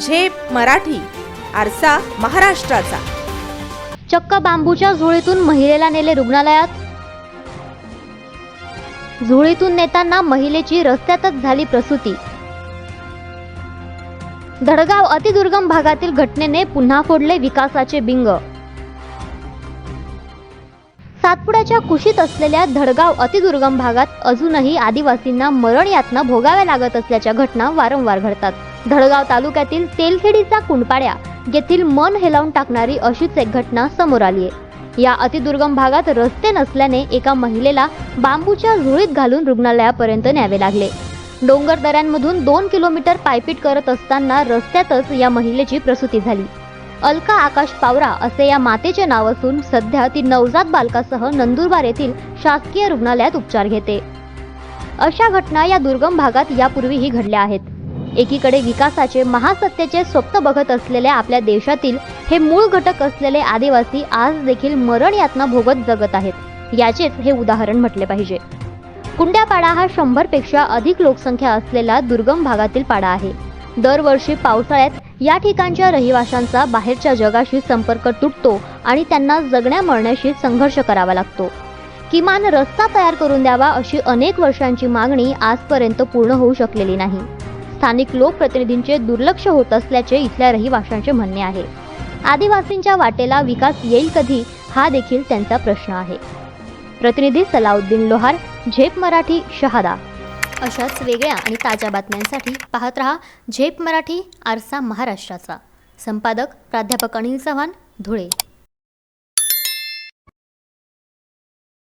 झेप मराठी आरसा महाराष्ट्राचा. चक्क बांबूच्या झोळीतून महिलेला नेले रुग्णालयात. झोळीतून नेताना महिलेची रस्त्यातच झाली प्रसूती. धडगाव अतिदुर्गम भागातील घटनेने पुन्हा फोडले विकासाचे बिंग. सातपुड्याच्या कुशीत असलेल्या धडगाव अतिदुर्गम भागात अजूनही आदिवासींना मरण यातना भोगाव्या लागत असल्याच्या घटना वारंवार घडतात. धडगाव तालुक्यातील तेलखेडीचा कुंडपाड्या येथील मन हेलावून टाकणारी अशीच एक घटना समोर आली आहे. या अतिदुर्गम भागात रस्ते नसल्याने एका महिलेला बांबूच्या झुळीत घालून रुग्णालयापर्यंत न्यावे लागले. डोंगर दऱ्यांमधून दोन किलोमीटर पायपीट करत असताना रस्त्यातच या महिलेची प्रसूती झाली. अलका आकाश पावरा असे या मातेचे नाव असून सध्या ती नवजात बालकासह नंदुरबार येथील शासकीय रुग्णालयात उपचार घेते. अशा घटना या दुर्गम भागात यापूर्वीही घडल्या आहेत. एकीकडे विकासाचे महासत्तेचे स्वप्न बघत असलेल्या आपल्या देशातील हे मूळ घटक असलेले आदिवासी आज देखील मरण यातना भोगत जगत आहेत. याचेच हे उदाहरण म्हटले पाहिजे. कुंड्यापाडा हा शंभरपेक्षा अधिक लोकसंख्या असलेला दुर्गम भागातील पाडा आहे. दरवर्षी पावसाळ्यात या ठिकाणच्या रहिवाशांचा बाहेरच्या जगाशी संपर्क तुटतो आणि त्यांना जगण्या मरण्याशी संघर्ष करावा लागतो. किमान रस्ता तयार करून द्यावा अशी अनेक वर्षांची मागणी आजपर्यंत पूर्ण होऊ शकलेली नाही. स्थानिक लोकप्रतिनिधींचे दुर्लक्ष होत असल्याचे इथल्या रहिवाशांचे म्हणणे आहे. आदिवासींच्या वाटेला विकास येईल कधी हा देखील त्यांचा प्रश्न आहे. प्रतिनिधी सलाउद्दीन लोहार झेप मराठी शहादा. अशाच वेगळ्या आणि ताज्या बातम्यांसाठी पाहत रहा झेप मराठी आरसा महाराष्ट्राचा. संपादक प्राध्यापक अनिल चव्हाण धुळे.